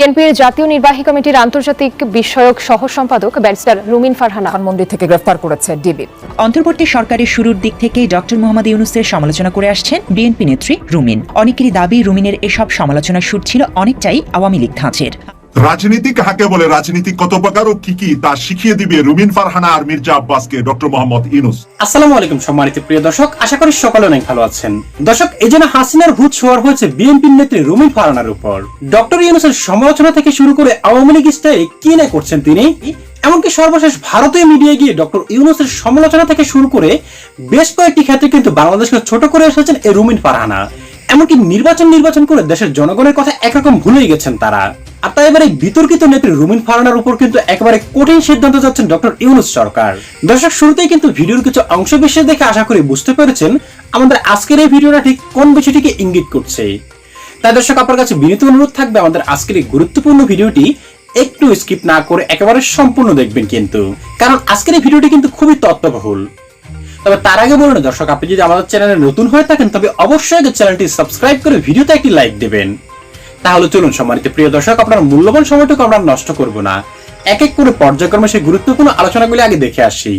বিএনপির জাতীয় নির্বাহী কমিটির আন্তর্জাতিক বিষয়ক সহ সম্পাদক ব্যারিস্টার রুমিন ফারহানা। মন্দির থেকে গ্রেফতার করেছে ডিবি। অন্তর্বর্তী সরকারের শুরুর দিক থেকেই ডক্টর মোহাম্মদ ইউনুসের সমালোচনা করে আসছেন বিএনপি নেত্রী রুমিন। অনেকেরই দাবি রুমিনের এসব সমালোচনা সুর ছিল অনেকটাই আওয়ামী লীগ ধাঁচের। রাজনীতি কাকে বলে? রাজনীতি কত প্রকার ও কি কি তা শিখিয়ে দিবে রুমিন ফারহানা আর মির্জা আব্বাসকে ডক্টর মোহাম্মদ ইনুস আসসালামু আলাইকুম সম্মানিত প্রিয় দর্শক, আশা করি সকলে অনেক ভালো আছেন। দর্শক, এই জন্য হাসিনার ভূত শোয়ার হয়েছে বিএনপির নেত্রী রুমিন ফারানার উপর। ডক্টর ইউনুসের সমালোচনা থেকে শুরু করে আওয়ামী লীগ স্টাইলে কি না করছেন তিনি? এমনকি সর্বশেষ ভারতীয় মিডিয়ায় গিয়ে ডক্টর ইউনুসের সমালোচনা থেকে শুরু করে বেশ কয়েকটি ক্ষেত্রে কিন্তু বাংলাদেশকে ছোট করে এসেছেন এই রুমিন ফারহানা। এমনকি নির্বাচন নির্বাচন করে দেশের জনগণের কথা একরকম ভুলেই গেছেন তারা। আর তাই এবার এই বিতর্কিত নেত্রী রুমিন ফারানার উপর কিন্তু একেবারে কঠিন সিদ্ধান্ত যাচ্ছেন ডক্টর ইউনুস সরকার। দর্শক, শুরুতেই কিন্তু ভিডিওর কিছু অংশ বিশেষ দেখে আশা করি বুঝতে পেরেছেন আমাদের আজকের এই ভিডিওটা ঠিক কোন বিষয়টিকে ইঙ্গিত করছে। তাই দর্শক, আপনার কাছে বিনীত অনুরোধ থাকবে আমাদের আজকের এই গুরুত্বপূর্ণ ভিডিওটি একটু স্কিপ না করে একেবারে সম্পূর্ণ দেখবেন কিন্তু। কারণ আজকের এই ভিডিওটি কিন্তু খুবই তত্ত্ববহুল। তবে তার আগে বলুন দর্শক, আপনি যদি আমাদের চ্যানেলে নতুন হয়ে থাকেন, তবে অবশ্যই চ্যানেলটি সাবস্ক্রাইব করে ভিডিওতে একটি লাইক দেবেন। তাহলে চলুন, সম্মানিত প্রিয় দর্শক, আপনার মূল্যবান সময়টুকু আমরা নষ্ট করব না। এক এক করে পর্যায়ক্রমে সেই গুরুত্বপূর্ণ আলোচনাগুলি আগে দেখে আসি।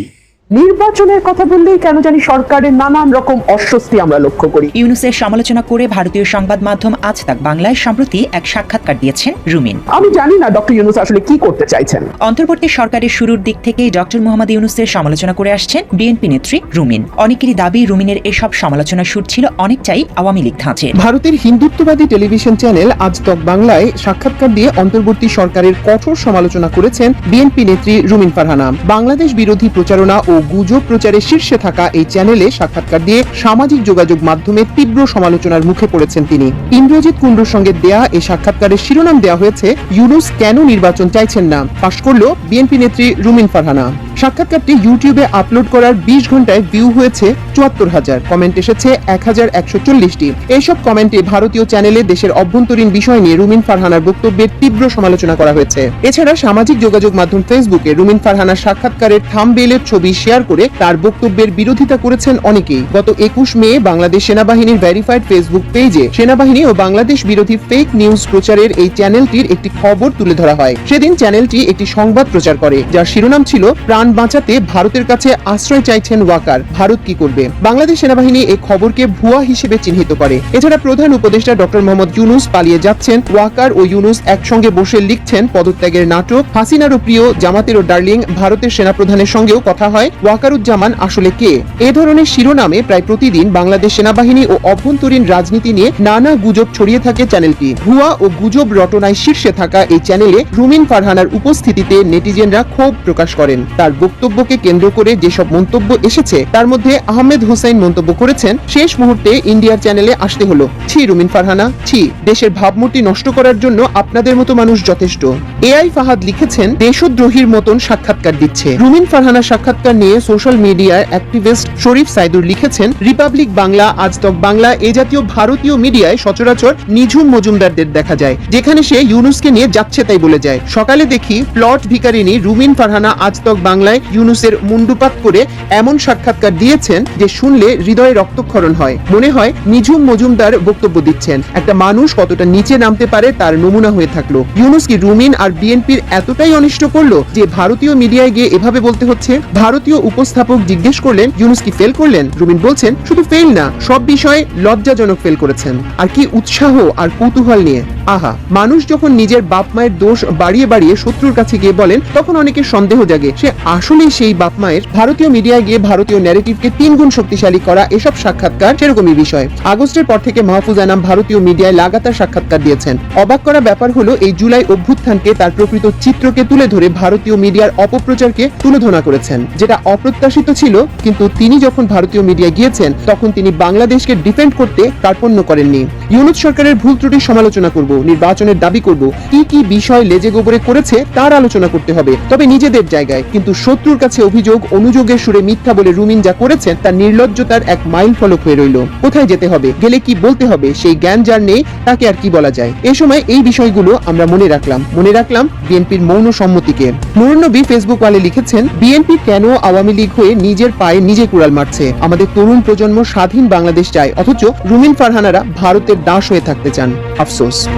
নির্বাচনের কথা বললেই কেন জানি সরকারের নানান রকম অস্বস্তি আমরা লক্ষ্য করি। ইউনুসের সমালোচনা করে ভারতীয় সংবাদ মাধ্যম আজ তাক বাংলায় সম্প্রতি এক সাক্ষাৎকার দিয়েছেন রুমিন। আমি জানি না ডক্টর ইউনুস আসলে কি করতে চাইছেন। অন্তর্বর্তী সরকারের শুরুর দিক থেকেই ডক্টর মোহাম্মদ ইউনুসের সমালোচনা করে আসছেন বিএনপি নেত্রী রুমিন। অনেকেরই দাবি রুমিনের এসব সমালোচনার সুর ছিল অনেকটাই আওয়ামী লীগ ধাঁচের। ভারতের হিন্দুত্ববাদী টেলিভিশন চ্যানেল আজ তক বাংলায় সাক্ষাৎকার দিয়ে অন্তর্বর্তী সরকারের কঠোর সমালোচনা করেছেন বিএনপি নেত্রী রুমিন ফারহানা। বাংলাদেশ বিরোধী প্রচারণা ও গুজব প্রচারে শীর্ষে থাকা এই চ্যানেলে সাক্ষাৎকার দিয়ে সামাজিক যোগাযোগ মাধ্যমে তীব্র সমালোচনার মুখে পড়েছেন তিনি। ইন্দ্রজিৎ কুণ্ডুর সঙ্গে দেয়া এই সাক্ষাৎকারের শিরোনাম দেওয়া হয়েছে, ইউনুস কেন নির্বাচন চাইছেন না? পাশ করল বিএনপি নেত্রী রুমিন ফারহানা। সাক্ষাৎকারটি ইউটিউবে আপলোড করার বিশ ঘন্টায় ভিউ হয়েছে চুয়াত্তর হাজার। কমেন্ট এসেছে এক হাজার একশো চল্লিশটি। এইসব কমেন্টে ভারতীয় চ্যানেলে দেশের অভ্যন্তরীণ বিষয় নিয়ে রুমিন ফারহানার বক্তব্যের তীব্র সমালোচনা করা হয়েছে। এছাড়া সামাজিক যোগাযোগ মাধ্যম ফেসবুকে রুমিন ফারহানার সাক্ষাৎকারের থামবেলের ছবি শেয়ার করে তার বক্তব্যের বিরোধিতা করেছেন অনেকেই। গত একুশ মে বাংলাদেশ সেনাবাহিনীর ভেরিফাইড ফেসবুক পেজে সেনাবাহিনী ও বাংলাদেশ বিরোধী ফেক নিউজ প্রচারের এই চ্যানেলটির একটি খবর তুলে ধরা হয়। সেদিন চ্যানেলটি একটি সংবাদ প্রচার করে, যার শিরোনাম ছিল প্রাণ বাঁচাতে ভারতের কাছে আশ্রয় চাইছেন ওয়াকার। ভারত কি করবে? বাংলাদেশ সেনাবাহিনী এই খবরকে ভুয়া হিসেবে চিহ্নিত করে। এছাড়া প্রধান উপদেষ্টা ডক্টর মোহাম্মদ ইউনুস পালিয়ে যাচ্ছেন ওয়াকার ও ইউনুস একসঙ্গে বসে লিখছেন পদত্যাগের নাটক। হাসিনারও প্রিয় জামাতেরও ডার্লিং ভারতের সেনাপ্রধানের সঙ্গেও কথা হয় ওয়াকারুজ্জামান আসলে কে? এ ধরনের শিরোনামে প্রায় প্রতিদিন বাংলাদেশ সেনাবাহিনী ও অভ্যন্তরীণ রাজনীতি নিয়ে নানা গুজব ছড়িয়ে থাকে চ্যানেলটি। ভুয়া ও গুজব রটনায় শীর্ষে থাকা এই চ্যানেলে রুমিন ফারহানার উপস্থিতিতে নেটিজেনরা ক্ষোভ প্রকাশ করেন। তার বক্তব্যকে কেন্দ্র করে যেসব মন্তব্য এসেছে, তার মধ্যে আহমেদ হোসেন মন্তব্য করেছেন, শেষ মুহূর্তে ইন্ডিয়ার চ্যানেলে আসতে হলো। ছি, রুমিন ফারহানা। ছি, দেশের ভাবমূর্তি নষ্ট করার জন্য আপনাদের মতো মানুষ যথেষ্ট। এআই ফাহাদ লিখেছেন, দেশদ্রোহীর মতন সাক্ষাৎকার দিচ্ছে। রুমিন ফারহানা সাক্ষাৎকার নিয়ে সোশ্যাল মিডিয়ার অ্যাক্টিভিস্ট শরীফ সাইদুর লিখেছেন, রিপাবলিক বাংলা, আজ তক বাংলা, এ জাতীয় ভারতীয় মিডিয়ায় সচরাচর নিঝুম মজুমদারদের দেখা যায়, যেখানে সে ইউনুসকে নিয়ে যাচ্ছে তাই বলে যায়। সকালে দেখি প্লট ভিকারিনী রুমিন ফারহানা, আজ তক বাংলায় ইউনুসের মুন্ডুপাত করে এমন সাক্ষাৎকার দিয়েছেন যে শুনলে হৃদয়ে রক্তক্ষরণ হয়। মনে হয় নিঝুম মজুমদার বক্তব্য দিচ্ছেন। একটা মানুষ কতটা নিচে নামতে পারে তার নমুনা হয়ে থাকল। ইউনুস কি রুমিন আর বিএনপির এতটাই অনিষ্ট করল যে ভারতীয় মিডিয়ায় গিয়ে এভাবে বলতে হচ্ছে? ভারতীয় উপস্থাপক জিজ্ঞেস করলেন, ইউনুস কি ফেল করলেন? রুমিন বলছেন, শুধু ফেল না, সব বিষয়ে লজ্জাজনক ফেল করেছেন। আর কি উৎসাহ আর কৌতূহল নিয়ে? আহা, মানুষ যখন নিজের বাপ মায়ের দোষ বাড়িয়ে বাড়িয়ে শত্রুর কাছে গিয়ে বলেন, তখন অনেকের সন্দেহ জাগে, সে আসলেই সেই বাপ মায়ের ভারতীয় মিডিয়ায় গিয়ে ভারতীয় ন্যারেটিভকে তিন গুণ শক্তিশালী করা এসব সাক্ষাৎকার সেরকমই বিষয়। আগস্টের পর থেকে মাহফুজ আনাম ভারতীয় মিডিয়ায় লাগাতার সাক্ষাৎকার দিয়েছেন। অবাক করা ব্যাপার হলো, এই জুলাই অভ্যুত্থানকে তার প্রকৃত চিত্রকে তুলে ধরে ভারতীয় মিডিয়ার অপপ্রচারকে তুলোধনা করেছেন, যেটা অপ্রত্যাশিত ছিল, কিন্তু তিনি যখন ভারতীয় মিডিয়া গিয়েছেন, তখন তিনি বাংলাদেশকে ডিফেন্ড করতে কার্পণ্য করেননি। ইউনুস সরকারের ভুল ত্রুটি সমালোচনা করব, নির্বাচনের দাবি করব, কি কি বিষয় লেজে গোবরে করেছে, তার আলোচনা করতে হবে, তবে নিজেদের জায়গায়, কিন্তু শত্রুর কাছে অভিযোগ, অনুযোগের সুরে মিথ্যা বলে রুমিন যা করেছেন তার নির্লজ্জতার এক মাইল ফলক হয়ে রইল। কোথায় যেতে হবে? গেলে কি বলতে হবে? সেই জ্ঞান যার নেই, তাকে আর কি বলা যায়? এ সময় এই বিষয়গুলো আমরা মনে রাখলাম। মনে রাখলাম বিএনপির মৌন সম্মতিকে। নুরনবী ফেসবুক ওয়ালে লিখেছেন, বিএনপি কেন আওয়ামী লীগ হয়ে নিজের পায়ে নিজে কুড়াল মারছে? আমাদের তরুণ প্রজন্ম স্বাধীন বাংলাদেশ চায়। অথচ রুমিন ফারহানারা ভারতের দাস হয়ে থাকতে চান। আফসোস।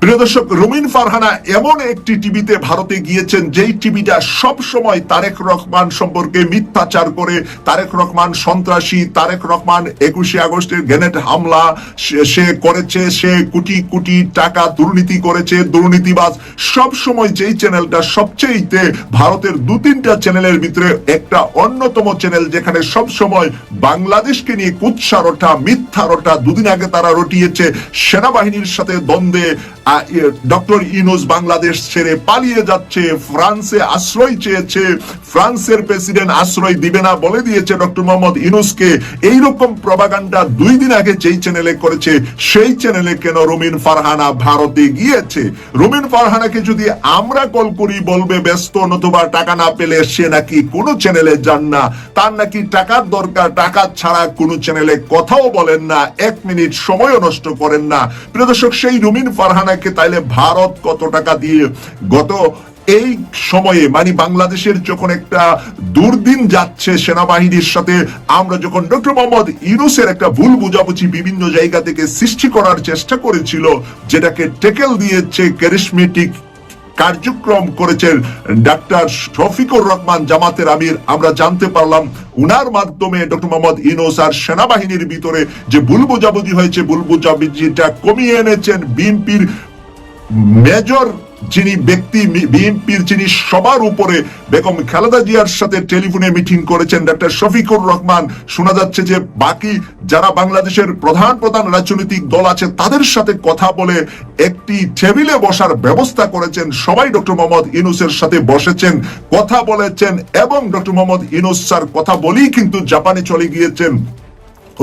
প্রিয় দর্শক রুমিন ফারহানা এমন একটি টিভিতে ভারতে গিয়েছেন যেই টিভিটা সব সময় তারেক রহমান সম্পর্কে মিথ্যাচার করে, তারেক রহমান সন্ত্রাসী, তারেক রহমান একুশে আগস্টের গ্রেনেড হামলা, সে- করেছে, সে কোটি কোটি টাকা দুর্নীতি করেছে, দুর্নীতিবাজ। সব সময় যেই চ্যানেলটা সবচেয়ে ভারতের দু তিনটা চ্যানেলের ভিতরে একটা অন্যতম চ্যানেল যেখানে সব সময় বাংলাদেশকে নিয়ে কুৎসা রটা, মিথ্যা রটা দুদিন আগে তারা রটিয়েছে, সেনাবাহিনীর সাথে দ্বন্দ্বে ডক্টর ইনোস বাংলাদেশ ছেড়ে পালিয়ে যাচ্ছে, ফ্রান্সে আশ্রয় চেয়েছে, ফ্রান্সের প্রেসিডেন্ট আশ্রয় দিবে না বলে দিয়েছে ডক্টর মোহাম্মদ ইনুসকে এইরকম দুই দিন আগে যেই চ্যানেলে করেছে, সেই চ্যানেলে কেন রুমিন ফারহানা ভারতে গিয়েছে? রুমিন ফারহানাকে যদি আমরা কল করি, বলবে ব্যস্ত নতুবা টাকা না পেলে সে নাকি কোনো চ্যানেলে যান না। তার নাকি টাকার দরকার, টাকা ছাড়া কোনো চ্যানেলে কথাও বলেন না, এক মিনিট সময়ও নষ্ট করেন না। প্রিয় দর্শক, সেই রুমিন ফারহানাকে তাইলে ভারত কত টাকা দিয়ে গত এই সময়ে মানে বাংলাদেশের যখন একটা দুর্দিন যাচ্ছে সেনাবাহিনীর সাথে, আমরা যখন ডক্টর মোহাম্মদ ইউনুসের একটা ভুল বুঝাবুঝি বিভিন্ন জায়গা থেকে সৃষ্টি করার চেষ্টা করেছিল, যেটাকে টেকেল দিয়েছে ক্যারিসমেটিক কার্যক্রম করেছেন ডাক্তার শফিকুর রহমান জামাতের আমির, আমরা জানতে পারলাম উনার মাধ্যমে ডক্টর মোহাম্মদ ইনোস আর সেনাবাহিনীর ভিতরে যে ভুল বোঝাবুঝি হয়েছে, ভুল বোঝাবুঝিটা কমিয়ে এনেছেন বিএনপির মেজর যিনি ব্যক্তি বিএনপির যিনি সবার উপরে বেগম খালেদা জিয়ার সাথে টেলিফোনে মিটিং করেছেন ডক্টর শফিকুর রহমান, শোনা যাচ্ছে যে বাকি যারা বাংলাদেশের প্রধান প্রধান রাজনৈতিক দল আছে, তাদের সাথে কথা বলে একটি টেবিলে বসার ব্যবস্থা করেছেন। সবাই ডক্টর মোহাম্মদ ইনুসের সাথে বসেছেন, কথা বলেছেন এবং ডক্টর মোহাম্মদ ইনুস স্যার কথা বলেই কিন্তু জাপানে চলে গিয়েছেন।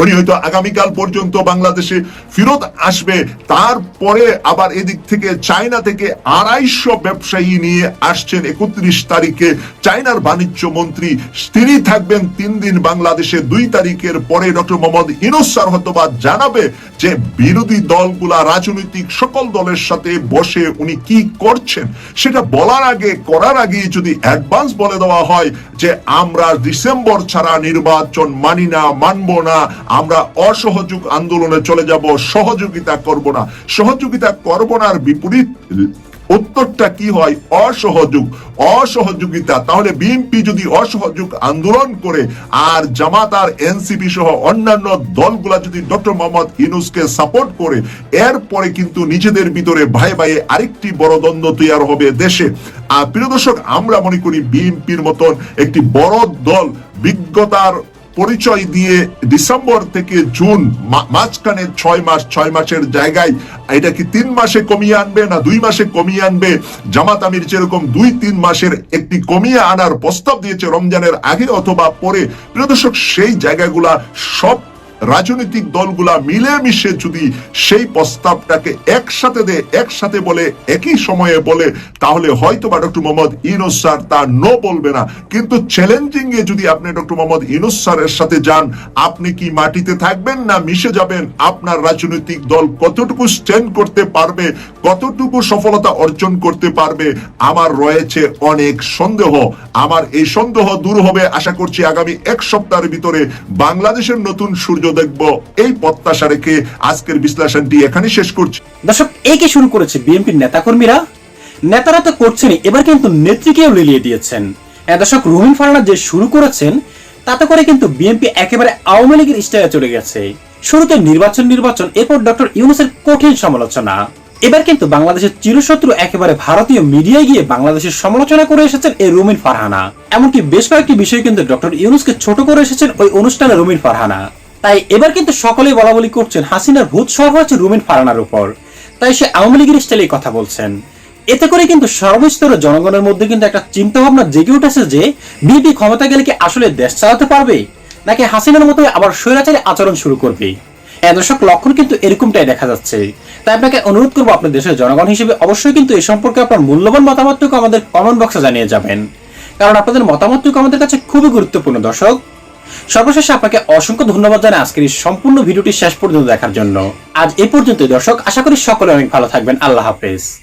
উনি হয়তো আগামীকাল পর্যন্ত বাংলাদেশে ফেরত আসবে। তারপরে আবার এদিক থেকে চায়না থেকে আড়াইশো ব্যবসায়ী নিয়ে আসছেন একত্রিশ তারিখে। চায়নার বাণিজ্য মন্ত্রী তিনি থাকবেন তিন দিন বাংলাদেশে। দুই তারিখের পরে ডক্টর মোহাম্মদ ইনুস হয়তোবা জানাবে যে বিরোধী দলগুলা রাজনৈতিক সকল দলের সাথে বসে উনি কি করছেন। সেটা বলার আগে, করার আগে যদি অ্যাডভান্স বলে দেওয়া হয় যে আমরা ডিসেম্বর ছাড়া নির্বাচন মানি না, মানব না আমরা অসহযোগ আন্দোলনে চলে যাব, সহযোগিতা করব না। সহযোগিতা করব নার বিপরীত উত্তরটা কি হয়? অসহযোগ। অসহযোগিতা। তাহলে বিএনপি যদি অসহযোগ আন্দোলন করে, আর জামাত আর এনসিপি সহ অন্যান্য দলগুলা যদি ডক্টর মোহাম্মদ ইনুসকে সাপোর্ট করে, এরপরে কিন্তু নিজেদের ভিতরে ভাই ভাই আরেকটি বড় দ্বন্দ্ব তৈরি হবে দেশে। আর প্রিয় দর্শক, আমরা মনে করি বিএনপির মতন একটি বড় দল, বিজ্ঞতার পরিচয় দিয়ে ডিসেম্বর থেকে জুন মাঝখানে ছয় মাস, ছয় মাসের জায়গায় এটা কি তিন মাসে কমিয়ে আনবে না দুই মাসে কমিয়ে আনবে? জামাত আমির যেরকম দুই, তিন মাসের একটি কমিয়ে আনার প্রস্তাব দিয়েছে রমজানের আগে অথবা পরে, প্রিয় দর্শক, সেই জায়গাগুলা সব রাজনৈতিক দলগুলা মিলেমিশে যদি সেই প্রস্তাবটাকে একসাথে দেয় একসাথে বলে, একই সময়ে বলে, তাহলে হয়তো বা ডক্টর মোহাম্মদ ইনুস স্যার তা নো বলবে না। কিন্তু চ্যালেঞ্জিং এ যদি আপনি ডক্টর মোহাম্মদ ইনুস স্যারের সাথে যান, আপনি কি মাটিতে থাকবেন না মিশে যাবেন? আপনার রাজনৈতিক দল কতটুকু স্ট্যান্ড করতে পারবে? কতটুকু সফলতা অর্জন করতে পারবে? আমার রয়েছে অনেক সন্দেহ। আমার এই সন্দেহ দূর হবে, আশা করছি আগামী এক সপ্তাহের ভিতরে বাংলাদেশের নতুন সূর্য দেখব। এই প্রত্যাশা রেখে আজকের বিশ্লেষণটি এখানে শেষ করছি। দর্শক একে শুরু করেছে বিএনপির নেতাকর্মীরা? নেতারা তো করছেনই এবার কিন্তু নেত্রীকেও লিলিয়ে দিয়েছেন। দর্শক, রুমিন ফারানা যে শুরু করেছেন, তাতে করে কিন্তু বিএনপি একেবারে আওয়ামী লীগের স্টাইলে চলে গেছে। শুরুতে নির্বাচন নির্বাচন, এরপর ডক্টর ইউনুসের কঠিন সমালোচনা। এবার কিন্তু বাংলাদেশের চিরশত্রু একেবারে ভারতীয় মিডিয়ায় গিয়ে বাংলাদেশের সমালোচনা করে এসেছেন এই রুমিন ফারহানা। এমনকি বেশ কয়েকটি বিষয় কিন্তু ডক্টর ইউনুসকে ছোট করে এসেছেন ওই অনুষ্ঠানে রুমিন ফারহানা। তাই এবার কিন্তু সকলেই বলা বলি করছেন হাসিনার ভূত সর হয়েছে রুমিন ফারানার উপর। তাই সে আওয়ামী লীগের স্টাইলে কথা বলছেন। এতে করে কিন্তু সর্বস্তরের জনগণের মধ্যে কিন্তু একটা চিন্তা ভাবনা জেগে উঠেছে যে বিএনপি ক্ষমতা গেলে কি আসলে দেশ চালাতে পারবে? নাকি হাসিনার মতো আবার স্বৈরাচারী আচরণ শুরু করবে? দর্শক, লক্ষণ কিন্তু এরকমটাই দেখা যাচ্ছে। তাই আপনাকে অনুরোধ করব আপনার দেশের জনগণ হিসেবে অবশ্যই কিন্তু এই সম্পর্কে আপনার মূল্যবান মতামতটুকু আমাদের কমেন্ট বক্সে জানিয়ে যাবেন। কারণ আপনাদের মতামতটুকু আমাদের কাছে খুবই গুরুত্বপূর্ণ দর্শক। সর্বশেষে আপনাকে অসংখ্য ধন্যবাদ জানাই আজকের এই সম্পূর্ণ ভিডিওটি শেষ পর্যন্ত দেখার জন্য। আজ এ পর্যন্ত দর্শক, আশা করি সকলে অনেক ভালো থাকবেন। আল্লাহ হাফেজ।